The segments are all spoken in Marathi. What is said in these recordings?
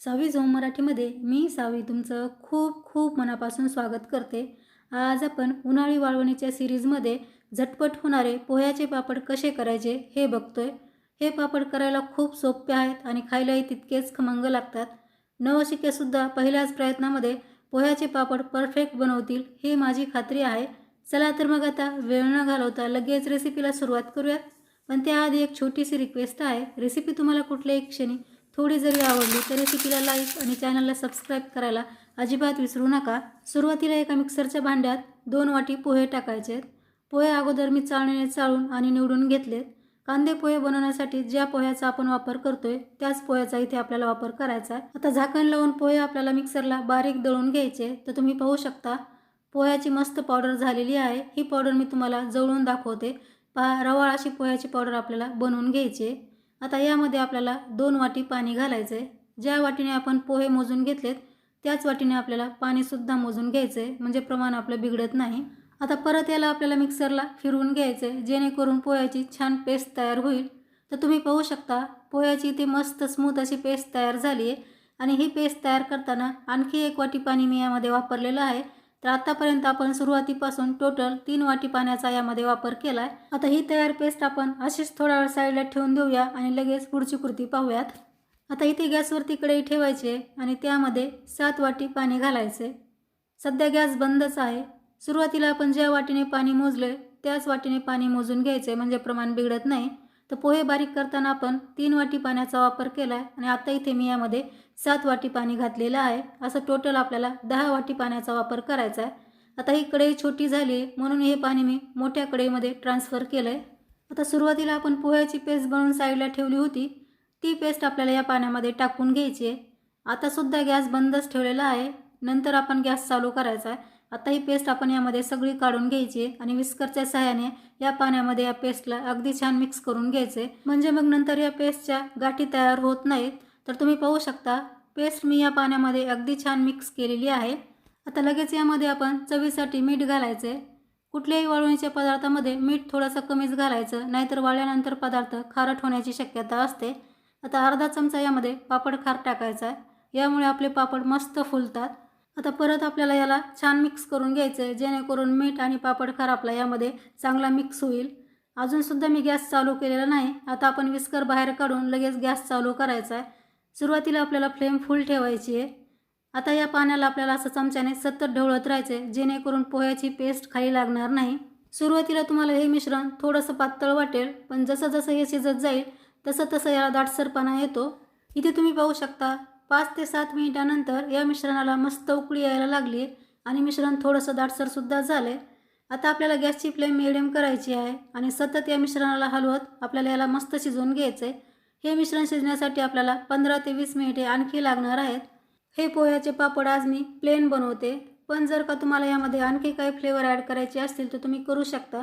सावी झोम मराठीमध्ये मी सावी तुमचं खूप खूप मनापासून स्वागत करते. आज आपण उन्हाळी वाळवणीच्या सिरीजमध्ये झटपट होणारे पोह्याचे पापड कसे करायचे हे बघतोय. हे पापड करायला खूप सोपे आहेत आणि खायलाही तितकेच खमंग लागतात. नवशिकेसुद्धा पहिल्याच प्रयत्नामध्ये पोह्याचे पापड परफेक्ट बनवतील हे माझी खात्री आहे. चला तर मग आता वेळ न घालवता लगेच रेसिपीला सुरुवात करूयात. पण त्याआधी एक छोटीशी रिक्वेस्ट आहे. रेसिपी तुम्हाला कुठल्याही क्षणी थोडी जरी आवडली तरी ती तिला लाईक आणि चॅनलला सबस्क्राईब करायला अजिबात विसरू नका. सुरुवातीला एका मिक्सरच्या भांड्यात दोन वाटी पोहे टाकायचे आहेत पोहे अगोदर मी चाळणीने चाळून आणि निवडून घेतलेत. कांदे पोहे बनवण्यासाठी ज्या पोह्याचा आपण वापर करतोय त्याच पोह्याचा इथे आपल्याला वापर करायचा आहे. आता झाकण लावून पोहे आपल्याला मिक्सरला बारीक दळून घ्यायचे तर तुम्ही पाहू शकता पोह्याची मस्त पावडर झालेली आहे. ही पावडर मी तुम्हाला जवळून दाखवते. पहा रवाळ अशी पोह्याची पावडर आपल्याला बनवून घ्यायची आहे. आता यामध्ये आपल्याला दोन वाटी पाणी घालायचं आहे ज्या वाटीने आपण पोहे मोजून घेतलेत त्याच वाटीने आपल्याला पाणीसुद्धा मोजून घ्यायचं आहे म्हणजे प्रमाण आपलं बिघडत नाही. आता परत याला आपल्याला मिक्सरला फिरवून घ्यायचं आहे जेणेकरून पोह्याची छान पेस्ट तयार होईल. तर तुम्ही पाहू शकता पोह्याची इथे मस्त स्मूथ अशी पेस्ट तयार झाली आहे आणि ही पेस्ट तयार करताना आणखी एक वाटी पाणी मी यामध्ये वापरलेलं आहे. तर आतापर्यंत आपण सुरुवातीपासून टोटल तीन वाटी पाण्याचा यामध्ये वापर केला आहे आता ही तयार पेस्ट आपण अशीच थोडा वेळ साईडला ठेवून देऊया आणि लगेच पुढची कृती पाहूयात. आता इथे गॅसवरती कढई ठेवायची आणि त्यामध्ये सात वाटी पाणी घालायचे. सध्या गॅस बंदच आहे. सुरुवातीला आपण ज्या वाटीने पाणी मोजले त्याच वाटीने पाणी मोजून घ्यायचे म्हणजे प्रमाण बिघडत नाही. तर पोहे बारीक करताना आपण तीन वाटी पाण्याचा वापर केला आहे आणि आता इथे मी यामध्ये सात वाटी पाणी घातलेलं आहे. असं टोटल आपल्याला दहा वाटी पाण्याचा वापर करायचा आहे. आता ही कढई छोटी झाली म्हणून हे पाणी मी मोठ्या कढईमध्ये ट्रान्सफर केलं आहे आता सुरुवातीला आपण पोह्याची पेस्ट बनवून साईडला ठेवली होती. ती पेस्ट आपल्याला या पाण्यामध्ये टाकून घ्यायची आहे. आतासुद्धा गॅस बंदच ठेवलेला आहे. नंतर आपण गॅस चालू करायचा आहे. आता ही पेस्ट आपण यामध्ये सगळी काढून घ्यायची आहे आणि विस्करच्या सहाय्याने या पाण्यामध्ये या पेस्टला अगदी छान मिक्स करून घ्यायचे म्हणजे मग नंतर या पेस्टच्या गाठी तयार होत नाहीत. तर तुम्ही पाहू शकता पेस्ट मी या पाण्यामध्ये अगदी छान मिक्स केलेली आहे. आता लगेच यामध्ये आपण चवीसाठी मीठ घालायचं. आहे कुठल्याही वाळवणीच्या पदार्थामध्ये मीठ थोडंसं कमीच घालायचं नाहीतर वाळल्यानंतर पदार्थ खारट होण्याची शक्यता असते. आता अर्धा चमचा यामध्ये पापड खार टाकायचा आहे. यामुळे आपले पापड मस्त फुलतात. आता परत आपल्याला याला छान मिक्स करून घ्यायचं आहे जेणेकरून मीठ आणि पापड खार आपला यामध्ये चांगला मिक्स होईल. अजूनसुद्धा मी गॅस चालू केलेला नाही. आता आपण विस्कर बाहेर काढून लगेच गॅस चालू करायचा आहे. सुरुवातीला आपल्याला फ्लेम फुल ठेवायची आहे. आता या पाण्याला आपल्याला असं चमच्याने सतत ढवळत राहायचं आहे जेणेकरून पोह्याची पेस्ट खाली लागणार नाही. सुरुवातीला तुम्हाला हे मिश्रण थोडंसं पातळ वाटेल पण जसं जसं हे शिजत जाईल तसं तसं याला दाटसरपणा येतो. इथे तुम्ही पाहू शकता पाच ते सात मिनिटानंतर या मिश्रणाला मस्त उकळी यायला लागली आणि मिश्रण थोडंसं दाटसरसुद्धा झालं आहे आता आपल्याला गॅसची फ्लेम मिडियम करायची आहे आणि सतत या मिश्रणाला हलवत आपल्याला याला मस्त शिजवून घ्यायचं आहे हे मिश्रण शिजण्यासाठी आपल्याला पंधरा ते वीस मिनिटे आणखी लागणार आहेत. हे पोह्याचे पापड आज मी प्लेन बनवते. पण जर का तुम्हाला यामध्ये आणखी काही फ्लेवर ॲड करायचे असतील तर तुम्ही करू शकता.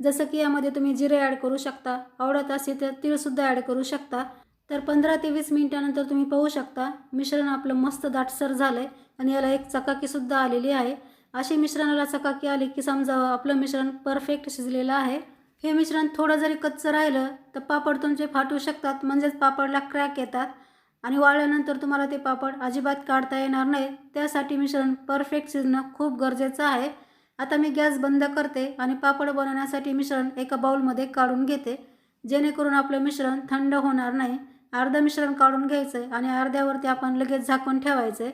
जसं की यामध्ये तुम्ही जिरे ॲड करू शकता. आवडत असेल तर तीळसुद्धा ॲड करू शकता. तर पंधरा ते वीस मिनिटानंतर तुम्ही पाहू शकता मिश्रण आपलं मस्त दाटसर झालं आहे आणि याला एक चकाकीसुद्धा आलेली आहे. अशी मिश्रणाला चकाकी आली की समजावं आपलं मिश्रण परफेक्ट शिजलेलं आहे. हे मिश्रण थोडं जरी कच्चं राहिलं तर पापड तुमचे फाटू शकतात. म्हणजेच पापडला क्रॅक येतात. आणि वाळल्यानंतर तुम्हाला ते पापड अजिबात काढता येणार नाही. त्यासाठी मिश्रण परफेक्ट शिजणं खूप गरजेचं आहे. आता मी गॅस बंद करते आणि पापड बनवण्यासाठी मिश्रण एका बाउलमध्ये काढून घेते. जेणेकरून आपलं मिश्रण थंड होणार नाही. अर्धं मिश्रण काढून घ्यायचं आहे आणि अर्ध्यावरती आपण लगेच झाकून ठेवायचं. आहे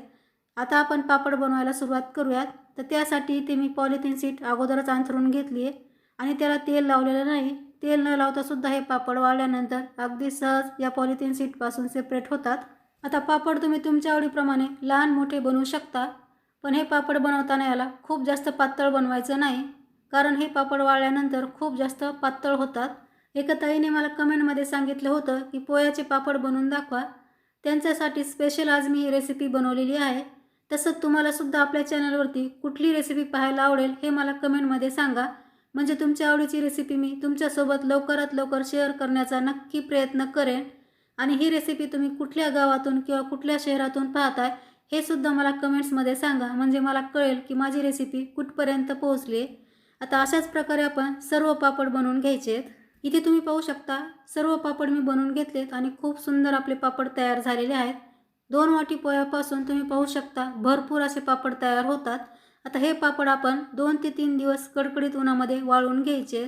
आता आपण पापड बनवायला सुरुवात करूयात. तर त्यासाठी इथे मी पॉलिथिन सीट अगोदरच अंथरून घेतली आहे आणि त्याला तेल लावलेलं नाही. तेल न लावतासुद्धा हे पापड वाळल्यानंतर अगदी सहज या पॉलिथिन सीटपासून सेपरेट होतात. आता पापड तुम्ही तुमच्या आवडीप्रमाणे लहान मोठे बनवू शकता. पण हे पापड बनवताना याला खूप जास्त पातळ बनवायचं नाही. कारण हे पापड वाळल्यानंतर खूप जास्त पातळ होतात. एका ताईने मला कमेंटमध्ये सांगितलं होतं की पोह्याचे पापड बनवून दाखवा. त्यांच्यासाठी स्पेशल आज मी ही रेसिपी बनवलेली आहे. तसंच तुम्हालासुद्धा आपल्या चॅनलवरती कुठली रेसिपी पाहायला आवडेल हे मला कमेंटमध्ये सांगा. म्हणजे तुमच्या आवडीची रेसिपी मी तुमच्यासोबत लवकरात लवकर शेअर करण्याचा नक्की प्रयत्न करेन. आणि ही रेसिपी तुम्ही कुठल्या गावातून किंवा कुठल्या शहरातून पाहताय हे सुद्धा मला कमेंट्समध्ये सांगा. म्हणजे मला कळेल की माझी रेसिपी कुठपर्यंत पोहोचली आता अशाच प्रकारे आपण सर्व पापड बनवून घ्यायचे आहेत इथे तुम्ही पाहू शकता सर्व पापड मी बनवून घेतलेत आणि खूप सुंदर आपले पापड तयार झालेले आहेत. दोन वाटी पोह्यापासून तुम्ही पाहू शकता भरपूर असे पापड तयार होतात. आता हे पापड आपण दोन ते तीन दिवस कडकडीत उन्हामध्ये वाळवून घ्यायचे.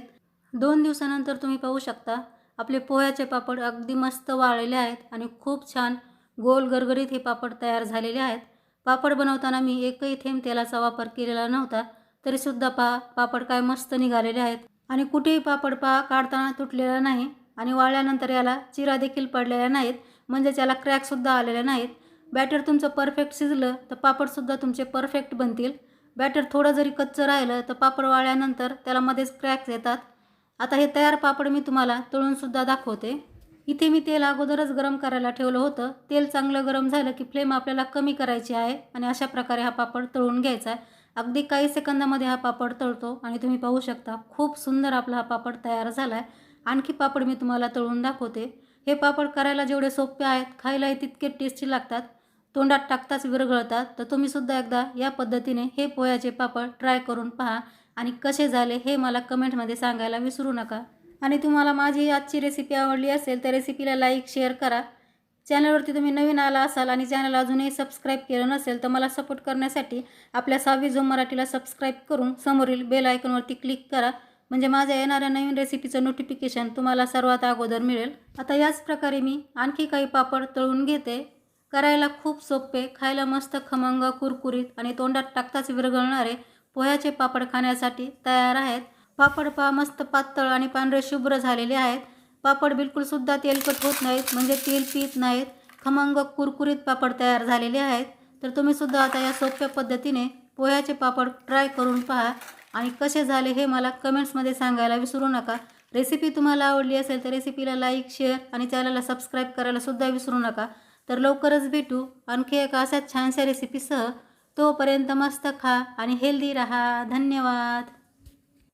दोन दिवसानंतर तुम्ही पाहू शकता आपले पोह्याचे पापड अगदी मस्त वाळलेले आहेत आणि खूप छान गोल गरगरीत हे पापड तयार झालेले आहेत. पापड बनवताना मी एकही थेंब तेलाचा वापर केलेला नव्हता तरीसुद्धा पहा पापड काय मस्त निघालेले आहेत. आणि कुठेही पापड पहा काढताना तुटलेला नाही आणि वाळल्यानंतर याला चिरा देखील पडलेल्या नाहीत म्हणजेच याला क्रॅकसुद्धा आलेल्या नाहीत. बॅटर तुमचं परफेक्ट शिजलं तर पापडसुद्धा तुमचे परफेक्ट बनतील. बॅटर थोडं जरी कच्चं राहिलं तर पापड वाळल्यानंतर त्याला मध्येच क्रॅक्स येतात. आता हे तयार पापड मी तुम्हाला तळूनसुद्धा दाखवते. इथे मी तेल अगोदरच गरम करायला ठेवलं होतं. तेल चांगलं गरम झालं की फ्लेम आपल्याला कमी करायची आहे आणि अशा प्रकारे हा पापड तळून घ्यायचा आहे. अगदी काही सेकंदामध्ये हा पापड तळतो आणि तुम्ही पाहू शकता खूप सुंदर आपला हा पापड तयार झाला आहे. आणखी पापड मी तुम्हाला तळून दाखवते. हे पापड करायला जेवढे सोपे आहेत खायलाही तितके टेस्टी लागतात. तोंडात टाकताच विरघळतात तर तुम्हीसुद्धा एकदा या पद्धतीने हे पोह्याचे पापड ट्राय करून पहा. आणि कसे झाले हे मला कमेंटमध्ये सांगायला विसरू नका. आणि तुम्हाला माझी आजची रेसिपी आवडली असेल तर रेसिपीला लाईक शेअर करा. चॅनलवरती तुम्ही नवीन आला असाल आणि चॅनल अजूनही सबस्क्राईब केलं नसेल तर मला सपोर्ट करण्यासाठी आपल्या सहावी जो मराठीला सबस्क्राईब करून समोरील बेल आयकॉनवरती क्लिक करा. म्हणजे माझ्या येणाऱ्या नवीन रेसिपीचं नोटिफिकेशन तुम्हाला सर्वात अगोदर मिळेल. आता याच प्रकारे मी आणखी काही पापड तळून घेते. करायला खूप सोपे खायला मस्त खमंग कुरकुरीत आणि तोंडात टाकताच विरघळणारे पोह्याचे पापड खाण्यासाठी तयार आहेत. पापड पा मस्त पातळ आणि पांढरे शुभ्र झालेले आहेत. पापड बिलकुलसुद्धा तेलकट होत नाहीत म्हणजे तेल पित नाहीत. खमंग कुरकुरीत पापड तयार झालेले आहेत. तर तुम्हीसुद्धा आता या सोप्या पद्धतीने पोह्याचे पापड ट्राय करून पहा. आणि कसे झाले हे मला कमेंट्समध्ये सांगायला विसरू नका. रेसिपी तुम्हाला आवडली असेल तर रेसिपीला लाईक शेअर आणि चॅनलला सबस्क्राईब करायला सुद्धा विसरू नका. तर लवकरच भेटू. आणखी एका अशा छानशा रेसिपीसह तोपर्यंत मस्त खा आणि हेल्दी राहा. धन्यवाद.